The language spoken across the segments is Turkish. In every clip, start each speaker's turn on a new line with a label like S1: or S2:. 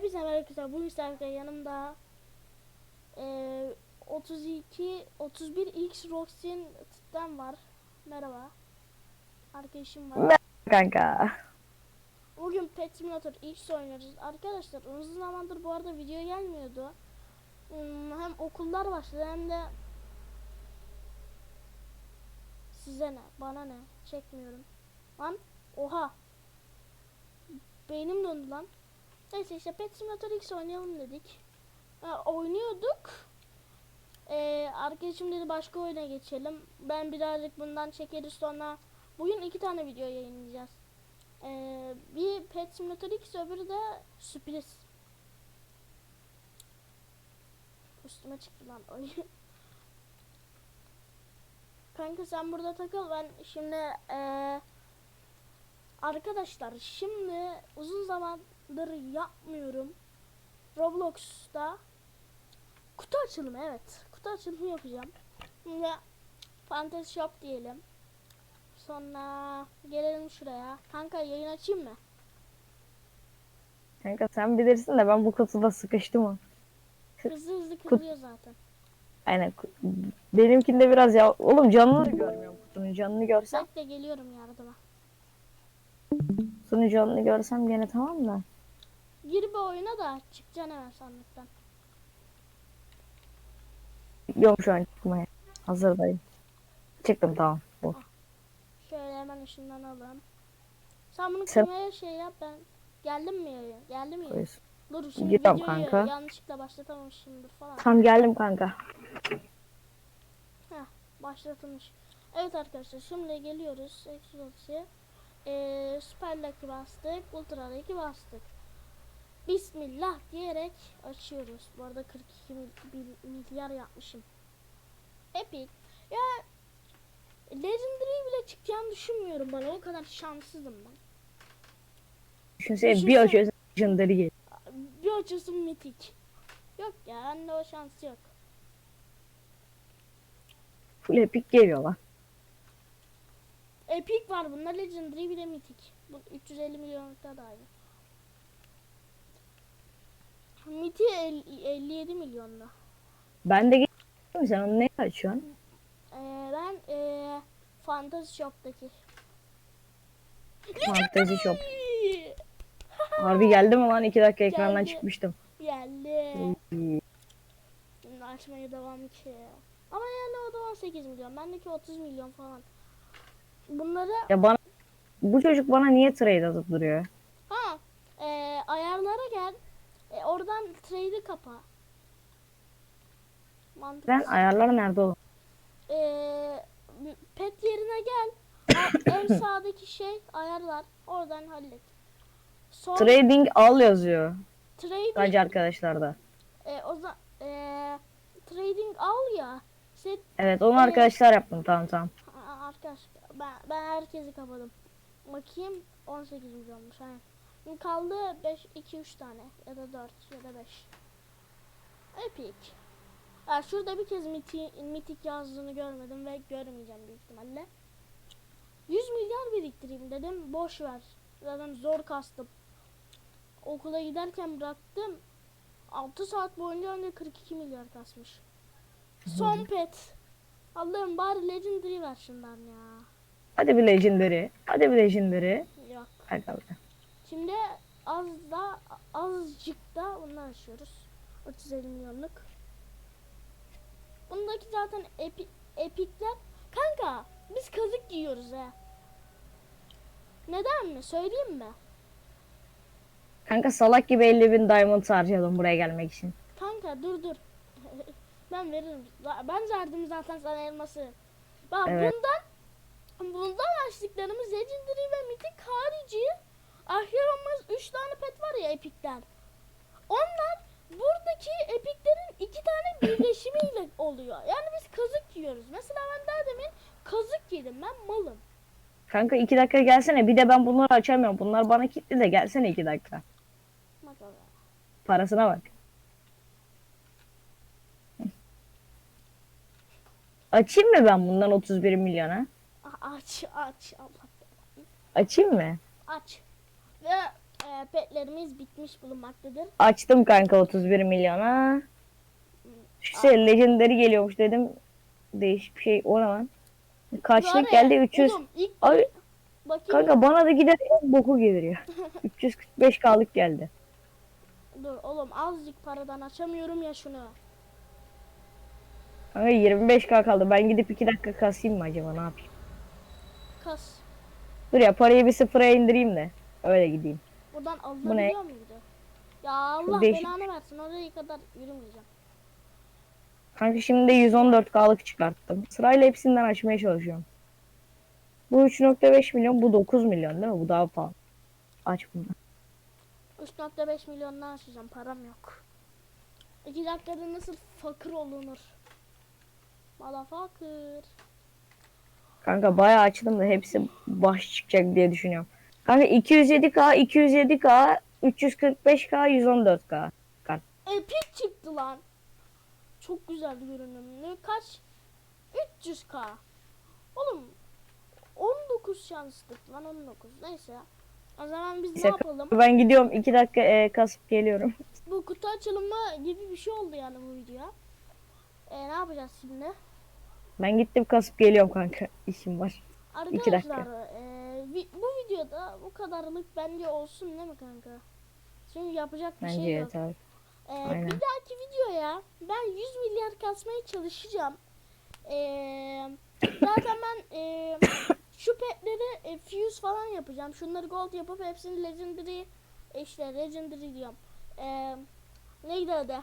S1: Hepinize merhaba arkadaşlar. Bugün sizlerle yanımda eee 32 31 X Roxin Titan var. Merhaba. Arkadaşım var.
S2: Merhaba kanka.
S1: Bugün Pet Simulator X oynuyoruz. Arkadaşlar uzun zamandır bu arada video gelmiyordu. Hmm, Hem okullar başladı hem de size ne bana ne çekmiyorum. Lan oha. Beynim döndü lan. Neyse işte Pet Simulator X oynayalım dedik. Ha, oynuyorduk. Ee, arkadaşım dedi başka oyuna geçelim. Ben birazcık bundan çekeriz sonra. Bugün iki tane video yayınlayacağız. Ee, bir Pet Simulator X öbürü de sürpriz. Üstüme çıktı lan oyun. Kanka sen burada takıl ben şimdi eee arkadaşlar şimdi uzun zamandır yapmıyorum. Roblox'ta kutu açılımı evet. Kutu açılımı yapacağım. Şimdi Fantasy Shop diyelim. Sonra gelelim şuraya. Kanka yayın açayım mı?
S2: Kanka sen bilirsin de ben bu kutuda sıkıştım o.
S1: Hızlı hızlı kırılıyor zaten.
S2: Aynen. Benimkinde biraz ya... Oğlum canını da görmüyorum kutunun canını görsem.
S1: Bekle geliyorum yardıma.
S2: Kutunun canını görsem gene tamam da.
S1: Gir bir oyuna da çıkacaksın hemen sandıktan.
S2: Yok şu an çıkmaya. Hazırdayım. Çıktım tamam. Bu.
S1: Şöyle hemen ışından alalım. Sen bunu
S2: Sen-
S1: kırmaya şey yap ben. Geldim mi yayın? Geldim mi yayın? Dur şimdi
S2: Giriyorum
S1: videoyu
S2: kanka.
S1: yanlışlıkla başlatamamışımdır falan.
S2: Tam geldim kanka.
S1: Heh, başlatılmış. Evet arkadaşlar şimdi geliyoruz. Exodus'e. Ee, Süper Lucky bastık. Ultra Lucky bastık. Bismillah diyerek açıyoruz. Bu arada 42 mil- bil- milyar yapmışım. Epic. Ya Legendary bile çıkacağını düşünmüyorum bana. O kadar şanssızım ben.
S2: Düşünsene bir
S1: Düşünsene.
S2: açıyorsun legendary geliyor.
S1: Bir açıyorsun mitik. Yok ya bende o şans yok.
S2: Full epic geliyor lan.
S1: Epic var bunda Legendary bir de mitik. Bu 350 milyonlukta da aynı. Miti el- 57 milyonda.
S2: Ben de geliyorum sen onu ne açıyorsun?
S1: Ee, ben ee, Fantasy Shop'taki.
S2: Fantasy Shop. Harbi geldi mi lan? 2 dakika ekrandan
S1: Geldi.
S2: çıkmıştım.
S1: Geldi. Şimdi açmaya devam ki. Ama yani o da 18 milyon. Bendeki 30 milyon falan. Bunları
S2: Ya bana bu çocuk bana niye trade atıp duruyor?
S1: ha ee, ayarlara gel. E, oradan trade'i kapa. Mantıklı.
S2: Ben ayarlar nerede oğlum?
S1: Ee, pet yerine gel. En sağdaki şey ayarlar. Oradan hallet. Son
S2: Trading al yazıyor.
S1: trading
S2: Sadece arkadaşlarda.
S1: e, o za- e, trading al ya. Set
S2: Evet onu
S1: Evet.
S2: arkadaşlar yaptım tamam tamam.
S1: Arkadaş ben ben herkesi kapadım. Bakayım 18 milyonmuş. Aynen. Kaldı 5 2 3 tane ya da 4 ya da 5. Epic. Ya şurada bir kez miti, mitik yazdığını görmedim ve görmeyeceğim büyük ihtimalle. 100 milyar biriktireyim dedim. Boş ver. Zaten zor kastım. Okula giderken bıraktım. 6 saat boyunca önce 42 milyar kasmış. Son pet. Allah'ım bari legendary ver şundan ya.
S2: Hadi bir legendary. Hadi bir legendary.
S1: Yok.
S2: Hadi abi.
S1: Şimdi az da azıcık da bundan açıyoruz. 350 milyonluk. Bundaki zaten epi, epikler. Kanka biz kazık giyiyoruz ha. Neden mi? Söyleyeyim mi?
S2: Kanka salak gibi 50 bin diamond harcadım buraya gelmek için.
S1: Kanka dur dur. ben veririm. Ben verdim zaten sana elması. Bak
S2: Evet.
S1: bundan bundan açtıklarımız Legendary ve Mythic harici Ahriomuz 3 tane pet var ya epikler. Onlar buradaki epiklerin iki tane birleşimiyle oluyor. Yani biz kazık yiyoruz. Mesela ben daha demin kazık yedim. Ben malım.
S2: Kanka 2 dakika gelsene. Bir de ben bunları açamıyorum. Bunlar bana kilitli de gelsene 2 dakika.
S1: Bak.
S2: Parasına bak. Açayım mı ben bundan 31 milyona?
S1: A- Aç aç Allah.
S2: Açayım mı?
S1: Aç. Ve e, petlerimiz bitmiş bulunmaktadır.
S2: Açtım kanka 31 milyona. Şu şey legendary geliyormuş dedim. Değişik bir şey o lan? Kaçlık geldi 300.
S1: Oğlum ilk
S2: Ay
S1: bakayım.
S2: kanka bana da gider en boku gelir ya. 345 kalık geldi.
S1: Dur oğlum azıcık paradan açamıyorum ya şunu.
S2: Kanka 25k kaldı. Ben gidip 2 dakika kasayım mı acaba ne yapayım?
S1: Kas.
S2: Dur ya parayı bir sıfıra indireyim de öyle gideyim.
S1: Buradan alınabiliyor muydu? Ya Allah
S2: değişik.
S1: belanı versin oraya kadar yürümeyeceğim.
S2: Kanka şimdi de 114k'lık çıkarttım. Sırayla hepsinden açmaya çalışıyorum. Bu 3.5 milyon, bu 9 milyon değil mi? Bu daha pahalı. Aç bunu.
S1: 3.5 milyondan açacağım param yok. 2 dakikada nasıl fakir olunur? Motherfucker.
S2: Kanka bayağı açtım da hepsi baş çıkacak diye düşünüyorum. Kanka 207k, 207k, 345k, 114k. Kart.
S1: Epic çıktı lan. Çok güzeldi görünümlü. Kaç? 300k. Oğlum 19 şanslık lan 19. Neyse. O zaman biz ne
S2: Neyse,
S1: yapalım?
S2: Ben gidiyorum 2 dakika e, kasıp geliyorum.
S1: Bu kutu açılımı gibi bir şey oldu yani bu video. E, ne yapacağız şimdi?
S2: Ben gittim kasıp geliyorum kanka. İşim var.
S1: Arkadaşlar
S2: dakika.
S1: e, bu videoda bu kadarlık bence olsun değil mi kanka? Çünkü yapacak bir
S2: Bence
S1: şey yok.
S2: yeter.
S1: Ee,
S2: Aynen.
S1: bir dahaki videoya ben 100 milyar kasmaya çalışacağım. Ee, zaten ben e, şu petleri e, fuse falan yapacağım. Şunları gold yapıp hepsini legendary e, işte legendary diyorum. Ee, neydi adı?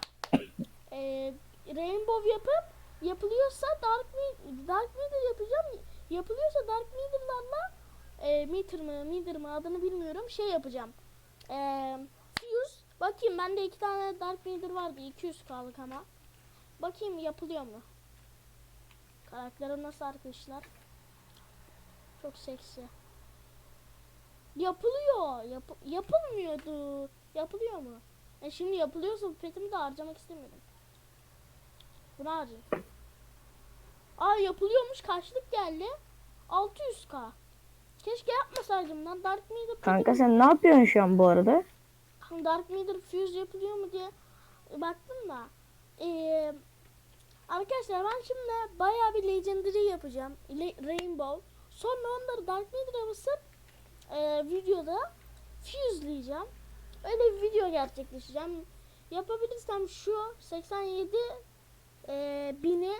S1: Ee, rainbow yapıp yapılıyorsa dark dark meter yapacağım. Yapılıyorsa dark meter'larla e, meter mı meter mı adını bilmiyorum şey yapacağım. Eee Fuse. Bakayım bende iki tane Dark Vader vardı. 200 kaldık ama. Bakayım yapılıyor mu? Karakterim nasıl arkadaşlar? Çok seksi. Yapılıyor. Yap yapılmıyordu. Yapılıyor mu? E şimdi yapılıyorsa bu petimi de harcamak istemedim. Bunu harcayayım. Aa yapılıyormuş. Kaçlık geldi? 600k. Keşke yapmasaydım lan. Dark Vader
S2: Kanka sen ne yapıyorsun şu an bu arada?
S1: Dark Matter fuse yapılıyor mu diye baktım da. Ee, arkadaşlar ben şimdi bayağı bir legendary yapacağım. Le- Rainbow. Sonra onları Dark Matter'a basıp e, videoda fuse'layacağım. Öyle bir video gerçekleştireceğim. Yapabilirsem şu 87 e, bini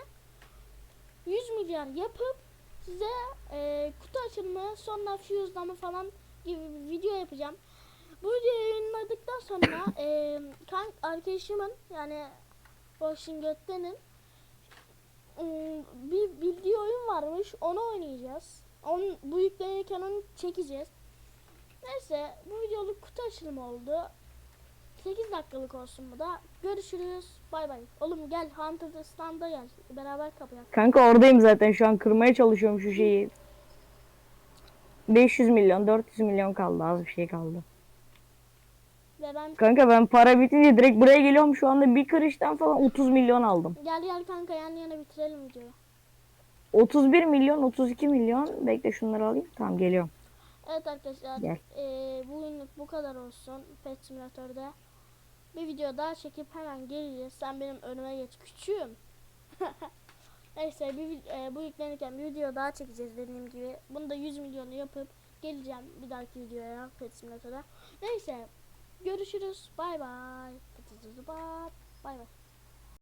S1: 100 milyar yapıp size e, kutu açılımı sonra fuse'lama falan gibi bir video yapacağım. Bu videoyu yayınladıktan sonra e, kan arkadaşımın yani Boşin Gökten'in ım, bir bildiği oyun varmış. Onu oynayacağız. Onun, bu yüklenirken onu çekeceğiz. Neyse bu videoluk kutu açılımı oldu. 8 dakikalık olsun bu da. Görüşürüz. Bay bay. Oğlum gel Hunter Stand'a gel. Beraber kapayak.
S2: Kanka oradayım zaten şu an kırmaya çalışıyorum şu şeyi. 500 milyon 400 milyon kaldı az bir şey kaldı.
S1: Ve ben
S2: Kanka ben para bitince direkt buraya geliyorum şu anda bir kırıştan falan 30 milyon aldım.
S1: gel gel kanka yan yana bitirelim videoyu.
S2: 31 milyon 32 milyon bekle şunları alayım tamam geliyorum.
S1: Evet arkadaşlar
S2: Gel.
S1: eee bugünlük bu kadar olsun Pet Simulator'da. Bir video daha çekip hemen geleceğiz. Sen benim önüme geç küçüğüm. Neyse bir, eee, bu yüklenirken bir video daha çekeceğiz dediğim gibi. Bunu da 100 milyonu yapıp geleceğim bir dahaki videoya Pet Simulator'da. Neyse görüşürüz. Bay bay. Bay bay.